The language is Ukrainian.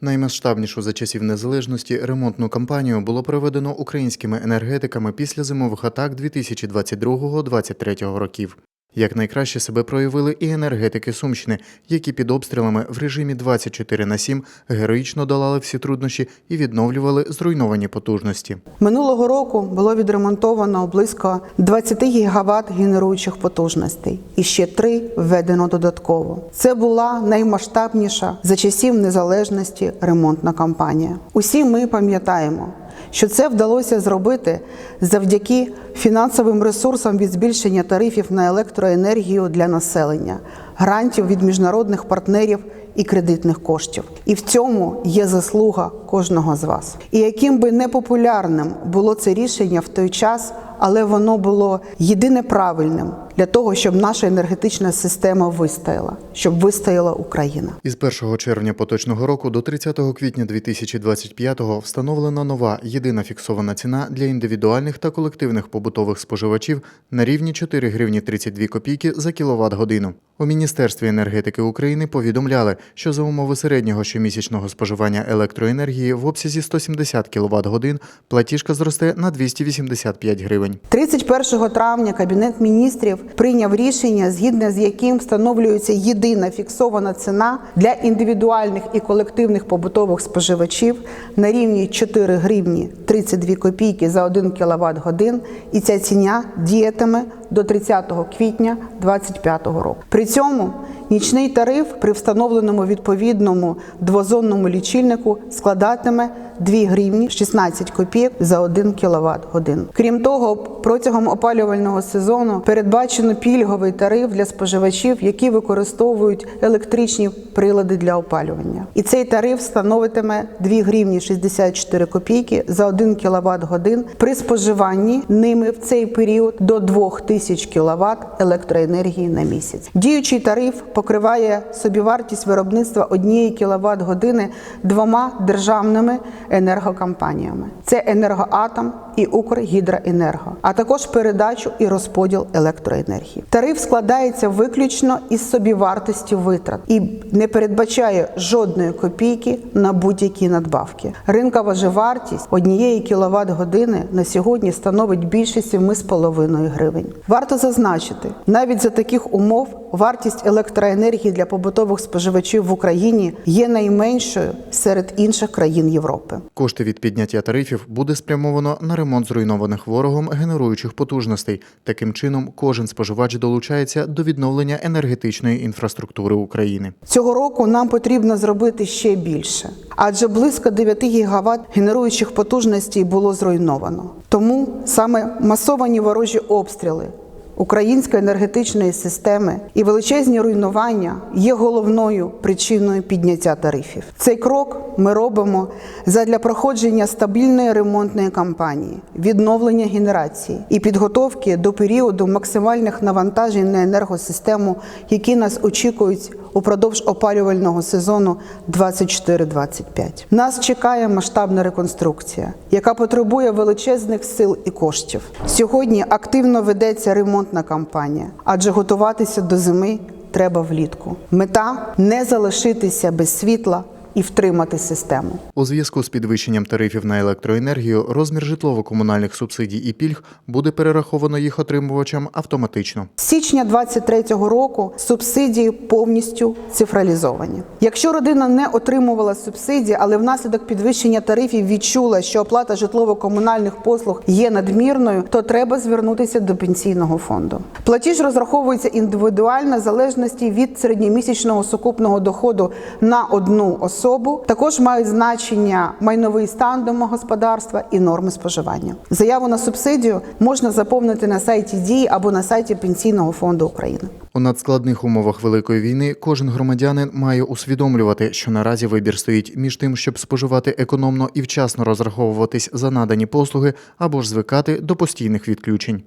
Наймасштабнішу за часів незалежності ремонтну кампанію було проведено українськими енергетиками після зимових атак 2022-2023 років. Як найкраще себе проявили і енергетики Сумщини, які під обстрілами в режимі 24 на 7 героїчно долали всі труднощі і відновлювали зруйновані потужності. Минулого року було відремонтовано близько 20 гігават генеруючих потужностей, і ще три введено додатково. Це була наймасштабніша за часів незалежності ремонтна кампанія. Усі ми пам'ятаємо, що це вдалося зробити завдяки фінансовим ресурсам від збільшення тарифів на електроенергію для населення, грантів від міжнародних партнерів і кредитних коштів. І в цьому є заслуга кожного з вас. І яким би непопулярним було це рішення в той час, але воно було єдине правильним для того, щоб наша енергетична система вистояла, щоб вистояла Україна. Із 1 червня поточного року до 30 квітня 2025 встановлена нова єдина фіксована ціна для індивідуальних та колективних побутових споживачів на рівні 4 гривні 32 копійки за кіловат годину. У Міністерстві енергетики України повідомляли, що за умови середнього щомісячного споживання електроенергії в обсязі 170 кВт годин платіжка зросте на 285 гривень. 31 травня Кабінет міністрів прийняв рішення, згідно з яким встановлюється єдина фіксована ціна для індивідуальних і колективних побутових споживачів на рівні 4 гривні 32 копійки за 1 кВт годин, і ця ціна діятиме до 30 квітня 2025 року. При цьому нічний тариф при встановленому відповідному двозонному лічильнику складатиме 2 гривні 16 копійок за 1 кВт годин. Крім того, протягом опалювального сезону передбачено пільговий тариф для споживачів, які використовують електричні прилади для опалювання. І цей тариф становитиме 2 гривні 64 копійки за 1 кВт годин при споживанні ними в цей період до 2000 кВт електроенергії на місяць. Діючий тариф покриває собівартість виробництва однієї кВт години двома державними енергокомпаніями: це енергоатом і Укргідроенерго, а також передачу і розподіл електроенергії. Тариф складається виключно із собівартості витрат і не передбачає жодної копійки на будь-які надбавки. Ринкова же вартість однієї кіловат години на сьогодні становить більше 7,5 гривень. Варто зазначити, навіть за таких умов вартість електроенергії для побутових споживачів в Україні є найменшою серед інших країн Європи. Кошти від підняття тарифів буде спрямовано на ремонт зруйнованих ворогом генеруючих потужностей. Таким чином, кожен споживач долучається до відновлення енергетичної інфраструктури України. Цього року нам потрібно зробити ще більше, адже близько 9 гігават генеруючих потужностей було зруйновано. Тому саме масовані ворожі обстріли української енергетичної системи і величезні руйнування є головною причиною підняття тарифів. Цей крок ми робимо задля проходження стабільної ремонтної кампанії, відновлення генерації і підготовки до періоду максимальних навантажень на енергосистему, які нас очікують упродовж опалювального сезону 24-25. Нас чекає масштабна реконструкція, яка потребує величезних сил і коштів. Сьогодні активно ведеться ремонтна кампанія, адже готуватися до зими треба влітку. Мета не залишитися без світла і втримати систему. У зв'язку з підвищенням тарифів на електроенергію розмір житлово-комунальних субсидій і пільг буде перераховано їх отримувачам автоматично. З січня 2023 року субсидії повністю цифралізовані. Якщо родина не отримувала субсидії, але внаслідок підвищення тарифів відчула, що оплата житлово-комунальних послуг є надмірною, то треба звернутися до пенсійного фонду. Платіж розраховується індивідуально в залежності від середньомісячного сукупного доходу на одну особу. Також мають значення майновий стан домогосподарства і норми споживання. Заяву на субсидію можна заповнити на сайті дії або на сайті Пенсійного фонду України. У надскладних умовах великої війни кожен громадянин має усвідомлювати, що наразі вибір стоїть між тим, щоб споживати економно і вчасно розраховуватись за надані послуги, або ж звикати до постійних відключень.